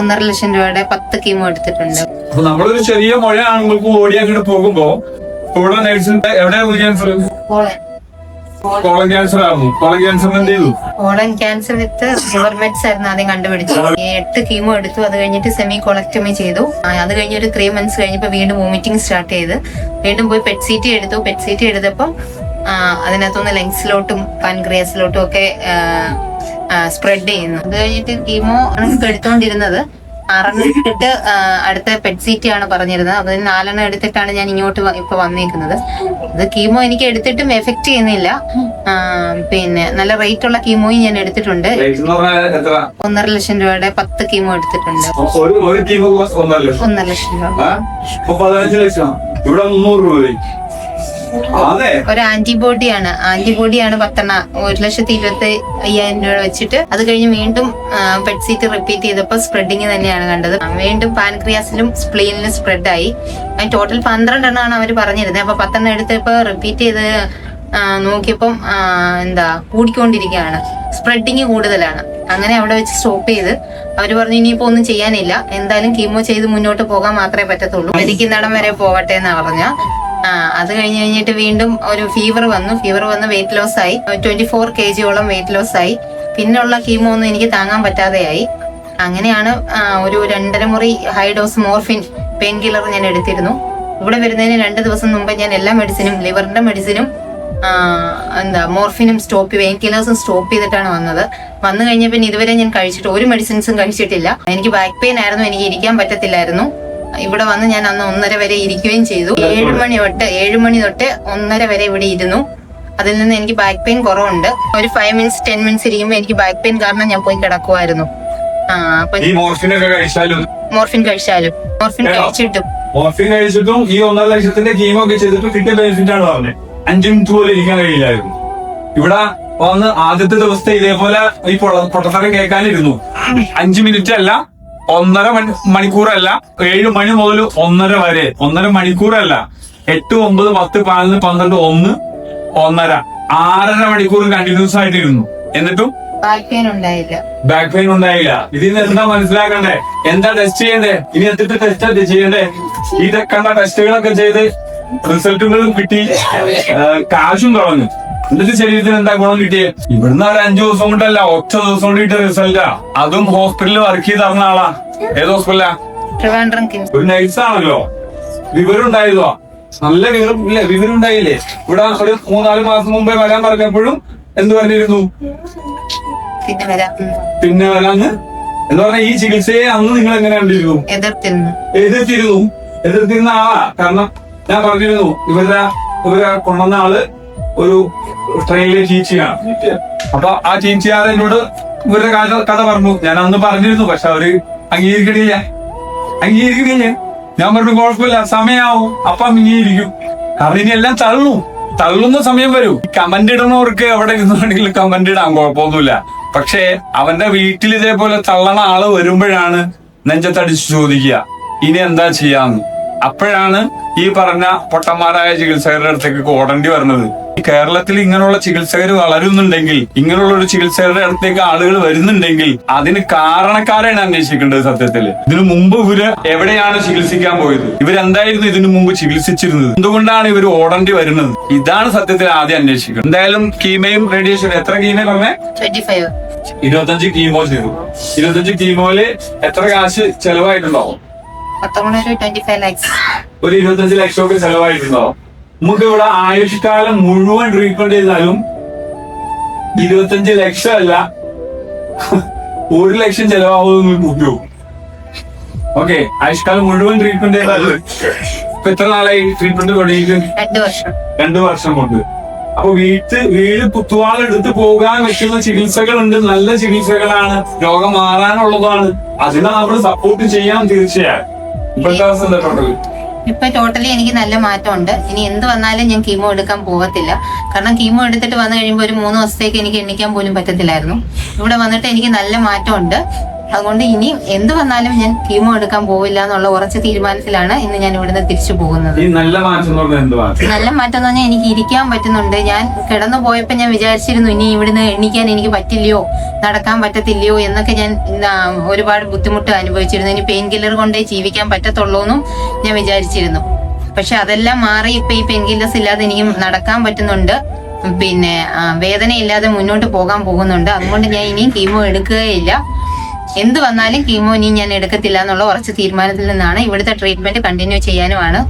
ഒന്നര ലക്ഷം രൂപയുടെ പത്ത് കീമോ എടുത്തിട്ടുണ്ട്. അപ്പൊ നമ്മളൊരു ചെറിയ മഴ ആണുങ്ങൾക്ക് ഓടി അങ്ങോട്ട് പോകുമ്പോ. ഇവിടെ നേഴ്സിന്റെ എവിടെ ക്യാൻസർ കോളൻ ക്യാൻസർ ആയിരുന്നു. കോളൻ ക്യാൻസർ എന്ത് ചെയ്തു? ഓളൻ ക്യാൻസർ വിത്ത് മെറ്റ്സ് ആയിരുന്നു ആദ്യം കണ്ടുപിടിച്ചത്. എട്ട് കീമോ എടുത്തു. അത് കഴിഞ്ഞിട്ട് സെമി കൊളക്ടമി ചെയ്തു. അത് കഴിഞ്ഞ് ഒരു ത്രീ മന്ത്സ് കഴിഞ്ഞപ്പോൾ വീണ്ടും വോമിറ്റിംഗ് സ്റ്റാർട്ട് ചെയ്ത്. വീണ്ടും പോയി പെറ്റ് സി ടി എടുത്തു. പെറ്റ് സി ടി എടുത്തപ്പോൾ അതിനകത്തുനിന്ന് ലങ്സിലോട്ടും പാൻക്രിയാസിലോട്ടും ഒക്കെ സ്പ്രെഡ് ചെയ്യുന്നു. അത് കഴിഞ്ഞിട്ട് കീമോ എടുത്തോണ്ടിരുന്നത്. ആറെണ്ണം എടുത്തിട്ട് അടുത്ത പെറ്റ് സീറ്റ് ആണ് പറഞ്ഞിരുന്നത്. അതിന് നാലെണ്ണം എടുത്തിട്ടാണ് ഞാൻ ഇങ്ങോട്ട് ഇപ്പൊ വന്നിരിക്കുന്നത് അത് കീമോ എനിക്ക് എടുത്തിട്ടും എഫക്ട് ചെയ്യുന്നില്ല. പിന്നെ നല്ല റേറ്റ് ഉള്ള കീമോയും ഞാൻ എടുത്തിട്ടുണ്ട്. ഒന്നര ലക്ഷം രൂപയുടെ പത്ത് കീമോ എടുത്തിട്ടുണ്ട്. ഒന്നര ലക്ഷം. രൂപ. ഇവിടെ മുന്നൂറ് രൂപ ഒരു ആന്റിബോഡിയാണ് ആന്റിബോഡിയാണ് പത്തെണ്ണ. ഒരു ലക്ഷത്തി ഇരുപത്തി അയ്യായിരം രൂപ വെച്ചിട്ട് അത് കഴിഞ്ഞ് വീണ്ടും സീറ്റ് റിപ്പീറ്റ് ചെയ്തപ്പോൾ സ്പ്രെഡിങ് തന്നെയാണ് കണ്ടത്. വീണ്ടും പാൻക്രിയാസിലും സ്പ്ലീനിലും സ്പ്രെഡായി ടോട്ടൽ പന്ത്രണ്ടെണ്ണമാണ് അവർ പറഞ്ഞിരുന്നത്. അപ്പൊ പത്തെണ്ണം എടുത്തപ്പോൾ റിപ്പീറ്റ് ചെയ്ത് നോക്കിയപ്പം എന്താ കൂടിക്കൊണ്ടിരിക്കുകയാണ്. സ്പ്രെഡിങ് കൂടുതലാണ്. അങ്ങനെ അവിടെ വെച്ച് സ്റ്റോപ്പ് ചെയ്ത് അവർ പറഞ്ഞു ഇനിയിപ്പോ ഒന്നും ചെയ്യാനില്ല. എന്തായാലും കീമോ ചെയ്ത് മുന്നോട്ട് പോകാൻ മാത്രമേ പറ്റത്തുള്ളൂ. മരിക്കുന്നിടം വരെ പോവട്ടെ എന്നാ പറഞ്ഞ. അത് കഴിഞ്ഞ് കഴിഞ്ഞിട്ട് വീണ്ടും ഒരു ഫീവർ വന്നു. ഫീവർ വന്ന് വെയിറ്റ് ലോസ് ആയി. ട്വന്റി ഫോർ കെ ജിയോളം വെയിറ്റ് ലോസ് ആയി. പിന്നുള്ള കീമോ ഒന്നും എനിക്ക് താങ്ങാൻ പറ്റാതെയായി. അങ്ങനെയാണ് ഒരു രണ്ടര മുറി high dose morphine pain killer ഞാൻ എടുത്തിരുന്നു. ഇവിടെ വരുന്നതിന് രണ്ട് ദിവസം മുമ്പ് ഞാൻ എല്ലാ മെഡിസിനും ലിവറിന്റെ മെഡിസിനും എന്താ മോർഫിനും സ്റ്റോപ്പ് പെയിൻ കില്ലേഴ്സും സ്റ്റോപ്പ് ചെയ്തിട്ടാണ് വന്നത്. വന്നു കഴിഞ്ഞ പിന്നെ ഇതുവരെ ഞാൻ കഴിച്ചിട്ട് ഒരു മെഡിസിൻസും കഴിച്ചിട്ടില്ല. എനിക്ക് ബാക്ക് പെയിൻ ആയിരുന്നു. എനിക്ക് ഇരിക്കാൻ പറ്റത്തില്ലായിരുന്നു. ഇവിടെ വന്ന് ഞാൻ അന്ന് ഒന്നര വരെ ഇരിക്കുകയും ചെയ്തു. ഏഴ് മണി തൊട്ട് ഏഴ് മണി തൊട്ട് ഒന്നര വരെ ഇവിടെ ഇരുന്നു. അതിൽ നിന്ന് എനിക്ക് ബാക്ക് പെയിൻ കുറവുണ്ട്. ഒരു ഫൈവ് മിനിറ്റ്സ് ടെൻ മിനിറ്റ്സ് ഇരിക്കുമ്പോൾ എനിക്ക് ബാക്ക് പെയിൻ കാരണം ഞാൻ പോയി കിടക്കുമായിരുന്നു ആ അപ്പൊ മോർഫിൻ കഴിച്ചാലും. മോർഫിൻ കഴിച്ചിട്ടും. മോർഫിൻ കഴിച്ചിട്ടും ഈ ഒന്നര ലക്ഷത്തിന്റെ കീമോ ഒക്കെ ചെയ്തിട്ടും കിട്ടിയ ബെനിഫിറ്റ് ആണ് പറഞ്ഞത് അഞ്ചു മിനിറ്റ് പോലും ഇരിക്കാൻ കഴിയില്ലായിരുന്നു. ഇവിടെ വന്ന് ആദ്യത്തെ ദിവസത്തെ ഇതേപോലെ ഈ പൊട്ടത്തരം കേൾക്കാനിരുന്നു. അഞ്ചു മിനിറ്റ് അല്ല ഒന്നര മണി മണിക്കൂറല്ല ഏഴ് മണി മുതൽ ഒന്നര വരെ. ഒന്നര മണിക്കൂറല്ല. എട്ട് ഒമ്പത് പത്ത് പതിനൊന്ന് പന്ത്രണ്ട് ഒന്ന് ഒന്നര. ആറര മണിക്കൂർ കണ്ടിന്യൂസ് ആയിട്ട് ഇരുന്നു എന്നിട്ടും ബാക്ക് പെയിൻ ഉണ്ടായില്ല. ബാക്ക് പെയിൻ ഉണ്ടായില്ല. ഇതിൽ നിന്ന് എന്താ മനസ്സിലാക്കണ്ടേ? എന്താ ടെസ്റ്റ് ചെയ്യണ്ടേ? ഇനി എത്തിട്ട് ടെസ്റ്റ് ചെയ്യണ്ടേ? ഇതൊക്കെ ടെസ്റ്റുകളൊക്കെ ചെയ്ത് റിസൾട്ടുകളും കിട്ടി. കാശും കളഞ്ഞു. എന്നിട്ട് ശരീരത്തിന് എന്താ ഗുണം കിട്ടിയേ? ഇവിടുന്ന് ഒരു അഞ്ചു ദിവസം കൊണ്ടല്ല ഒറ്റ ദിവസം കൊണ്ട് കിട്ടിയ റിസൾട്ടാ അതും ഹോസ്പിറ്റലിൽ വർക്ക് ചെയ്ത് അറിഞ്ഞ ആളാ. ഏത് ഹോസ്പിറ്റലാ ഒരു നൈറ്റ്സ് ആണല്ലോ. വിവരം ഉണ്ടായതോ? നല്ല വിവരം ഇല്ല? വിവരം ഉണ്ടായില്ലേ? ഇവിടെ ഒരു മൂന്നാൽ മാസം മുമ്പേ വരാൻ പറഞ്ഞപ്പോഴും എന്ത് പറഞ്ഞിരുന്നു? പിന്നെ വരാന്ന് എന്ന് പറഞ്ഞ ഈ ചികിത്സയെ അന്ന് നിങ്ങൾ എങ്ങനെ കണ്ടിരുന്നു? എതിർത്തിരുന്നു. എതിർത്തിരുന്ന ആളാ. കാരണം ഞാൻ പറഞ്ഞിരുന്നു ഇവരുടെ ഇവരെ കൊണ്ടുവന്ന ആൾ ഒരു ട്രെയിനിലെ ചീച്ചിയാണ് അപ്പൊ ആ ചീച്ചിയാർ എന്നോട് ഇവരുടെ കഥ കഥ പറഞ്ഞു. ഞാൻ അന്ന് പറഞ്ഞിരുന്നു പക്ഷെ അവർ അംഗീകരിക്കണില്ല. അംഗീകരിക്കണില്ല. ഞാൻ പറഞ്ഞു കുഴപ്പമില്ല സമയാവും. അപ്പൊ അംഗീകരിക്കും കാരണം ഇനി എല്ലാം തള്ളു. തള്ളുന്ന സമയം വരും. കമന്റ് ഇടുന്നവർക്ക് എവിടെ ഇരുന്നുണ്ടെങ്കിലും കമന്റ് ഇടാൻ കുഴപ്പമൊന്നുമില്ല. പക്ഷേ അവന്റെ വീട്ടിൽ ഇതേപോലെ തള്ളണ ആൾ വരുമ്പോഴാണ് നെഞ്ചത്തടിച്ച് ചോദിക്കുക ഇനി എന്താ ചെയ്യാന്ന്? അപ്പോഴാണ് ഈ പറഞ്ഞ പൊട്ടന്മാരായ ചികിത്സകരുടെ അടുത്തേക്ക് ഓടേണ്ടി വരുന്നത്. ഈ കേരളത്തിൽ ഇങ്ങനെയുള്ള ചികിത്സകർ വളരുന്നുണ്ടെങ്കിൽ ഇങ്ങനെയുള്ള ഒരു ചികിത്സകരുടെ അടുത്തേക്ക് ആളുകൾ വരുന്നുണ്ടെങ്കിൽ അതിന് കാരണക്കാരെയാണ് അന്വേഷിക്കേണ്ടത് സത്യത്തിൽ ഇതിനു മുമ്പ് ഇവർ എവിടെയാണ് ചികിത്സിക്കാൻ പോയത്? ഇവരെന്തായിരുന്നു ഇതിനു മുമ്പ് ചികിത്സിച്ചിരുന്നത്? എന്തുകൊണ്ടാണ് ഇവർ ഓടേണ്ടി വരുന്നത്? ഇതാണ് സത്യത്തിൽ ആദ്യം അന്വേഷിക്കുന്നത്. എന്തായാലും കീമയും റേഡിയേഷൻ എത്ര കീമ പറഞ്ഞേ? ഇരുപത്തഞ്ച് കീമോ ചെയ്തു. ഇരുപത്തഞ്ച് കീമോയിൽ എത്ര കാശ് ചെലവായിട്ടുണ്ടാവും? ഒരു ഇരുപത്തഞ്ച് ലക്ഷം ഒക്കെ ചെലവായിട്ടുണ്ടാവും നമുക്ക് ഇവിടെ ആയുഷ്കാലം മുഴുവൻ ട്രീറ്റ്മെന്റ് ചെയ്താലും ഇരുപത്തഞ്ച് ലക്ഷം അല്ല ഒരു ലക്ഷം ചെലവാകുമെന്ന് കൂട്ടിയോ ഓക്കെ ആയുഷ്കാലം മുഴുവൻ ട്രീറ്റ്മെന്റ് ചെയ്താലും ഇപ്പൊ എത്ര നാളായി ട്രീറ്റ്മെന്റ് തുടങ്ങിയിട്ട് രണ്ട് വർഷം. രണ്ടു വർഷം കൊണ്ട്. അപ്പൊ വീട്ട് വീട് കുത്തുവാളെടുത്ത് പോകാൻ വെക്കുന്ന ചികിത്സകളുണ്ട് നല്ല ചികിത്സകളാണ് രോഗം മാറാനുള്ളതാണ്. അതിനെ നമ്മൾ സപ്പോർട്ട് ചെയ്യാൻ തീർച്ചയായും. ഇപ്പൊ ടോട്ടലി എനിക്ക് നല്ല മാറ്റമുണ്ട്. ഇനി എന്ത് വന്നാലും ഞാൻ കീമോ എടുക്കാൻ പോകത്തില്ല. കാരണം കീമോ എടുത്തിട്ട് വന്നു കഴിയുമ്പോൾ ഒരു മൂന്ന് ദിവസത്തേക്ക് എനിക്ക് എണ്ണിക്കാൻ പോലും പറ്റത്തില്ലായിരുന്നു. ഇവിടെ വന്നിട്ട് എനിക്ക് നല്ല മാറ്റമുണ്ട്. അതുകൊണ്ട് ഇനി എന്ത് വന്നാലും ഞാൻ കീമോ എടുക്കാൻ പോവില്ല എന്നുള്ള ഉറച്ച തീരുമാനത്തിലാണ് ഇന്ന് ഞാൻ ഇവിടുന്ന് തിരിച്ചു പോകുന്നത്. നല്ല മാറ്റം എന്ന് പറഞ്ഞാൽ എനിക്ക് ഇരിക്കാൻ പറ്റുന്നുണ്ട്. ഞാൻ കിടന്നു പോയപ്പോ ഞാൻ വിചാരിച്ചിരുന്നു ഇനി ഇവിടുന്ന് എണീക്കാൻ എനിക്ക് പറ്റില്ലയോ നടക്കാൻ പറ്റത്തില്ലയോ എന്നൊക്കെ ഞാൻ ഒരുപാട് ബുദ്ധിമുട്ട് അനുഭവിച്ചിരുന്നു. ഇനി പെയിൻ കില്ലർ കൊണ്ടേ ജീവിക്കാൻ പറ്റത്തുള്ളൂ എന്നും ഞാൻ വിചാരിച്ചിരുന്നു. പക്ഷെ അതെല്ലാം മാറി ഇപ്പൊ ഈ പെയിൻ കില്ലേഴ്സ് ഇല്ലാതെ എനിക്ക് നടക്കാൻ പറ്റുന്നുണ്ട്. പിന്നെ വേദനയില്ലാതെ മുന്നോട്ട് പോകാൻ പോകുന്നുണ്ട്. അതുകൊണ്ട് ഞാൻ ഇനിയും കീമോ എടുക്കുകയില്ല. എന്ത് വന്നാലും കീമോ ഇനി ഞാൻ എടുക്കത്തില്ല എന്നുള്ള ഉറച്ച തീരുമാനത്തിൽ നിന്നാണ് ഇവിടുത്തെ ട്രീറ്റ്മെന്റ് കണ്ടിന്യൂ ചെയ്യാനുമാണ്.